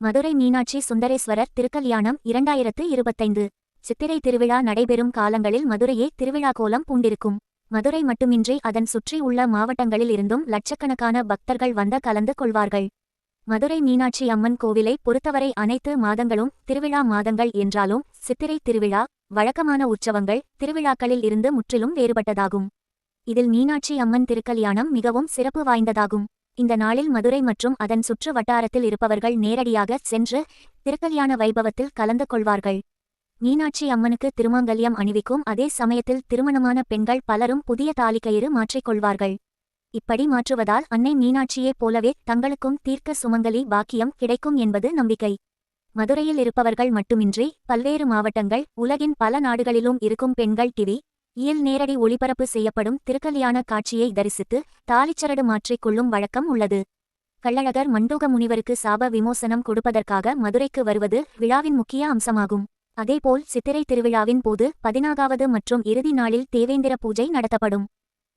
மதுரை மீனாட்சி சுந்தரேஸ்வரர் திருக்கல்யாணம் இரண்டாயிரத்து இருபத்தைந்து. சித்திரை திருவிழா நடைபெறும் காலங்களில் மதுரையே திருவிழா கோலம் பூண்டிருக்கும். மதுரை மட்டுமின்றி அதன் சுற்றி உள்ள மாவட்டங்களில் இருந்தும் லட்சக்கணக்கான பக்தர்கள் வந்த கலந்து கொள்வார்கள். மதுரை மீனாட்சி அம்மன் கோவிலை பொறுத்தவரை அனைத்து மாதங்களும் திருவிழா மாதங்கள் என்றாலும் சித்திரை திருவிழா வழக்கமான உற்சவங்கள் திருவிழாக்களில் இருந்து முற்றிலும் வேறுபட்டதாகும். இதில் மீனாட்சி அம்மன் திருக்கல்யாணம் மிகவும் சிறப்பு வாய்ந்ததாகும். இந்த நாளில் மதுரை மற்றும் அதன் சுற்று வட்டாரத்தில் இருப்பவர்கள் நேரடியாக சென்று திருக்கல்யாண வைபவத்தில் கலந்து கொள்வார்கள். மீனாட்சி அம்மனுக்கு திருமாங்கல்யம் அணிவிக்கும் அதே சமயத்தில் திருமணமான பெண்கள் பலரும் புதிய தாலிக்கயிறு மாற்றிக்கொள்வார்கள் இப்படி மாற்றுவதால் அன்னை மீனாட்சியைப் போலவே தங்களுக்கும் தீர்க்க சுமங்கலி பாக்கியம் கிடைக்கும் என்பது நம்பிக்கை. மதுரையில் இருப்பவர்கள் மட்டுமின்றி பல்வேறு மாவட்டங்கள் உலகின் பல நாடுகளிலும் இருக்கும் பெண்கள் டிவி இயல் நேரடி ஒளிபரப்பு செய்யப்படும் திருக்கல்யாண காட்சியை தரிசித்து தாலிச்சரடு மாற்றிக் கொள்ளும் வழக்கம் உள்ளது. கள்ளழகர் மண்டூக முனிவருக்கு சாப விமோசனம் கொடுப்பதற்காக மதுரைக்கு வருவது விழாவின் முக்கிய அம்சமாகும். அதேபோல் சித்திரை திருவிழாவின் போது பதினாகாவது மற்றும் இறுதி நாளில் தேவேந்திர பூஜை நடத்தப்படும்.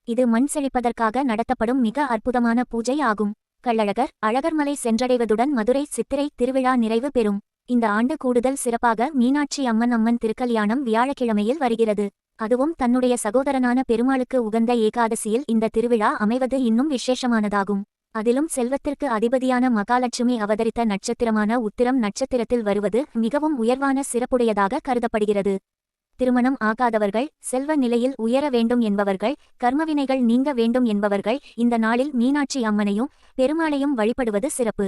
இது மண் செழிப்பதற்காக நடத்தப்படும் மிக அற்புதமான பூஜை ஆகும். கள்ளழகர் அழகர்மலை சென்றடைவதுடன் மதுரை சித்திரை திருவிழா நிறைவு பெறும். இந்த ஆண்டு கூடுதல் சிறப்பாக மீனாட்சி அம்மன் அம்மன் திருக்கல்யாணம் வியாழக்கிழமையில் வருகிறது. அதுவும் தன்னுடைய சகோதரனான பெருமாளுக்கு உகந்த ஏகாதசியில் இந்த திருவிழா அமைவது இன்னும் விசேஷமானதாகும். அதிலும் செல்வத்திற்கு அதிபதியான மகாலட்சுமி அவதரித்த நட்சத்திரமான உத்திரம் நட்சத்திரத்தில் வருவது மிகவும் உயர்வான சிறப்புடையதாக கருதப்படுகிறது. திருமணம் ஆகாதவர்கள் செல்வ நிலையில் உயர வேண்டும் என்பவர்கள் கர்மவினைகள் நீங்க வேண்டும் என்பவர்கள் இந்த நாளில் மீனாட்சி அம்மனையும் பெருமாளையும் வழிபடுவது சிறப்பு.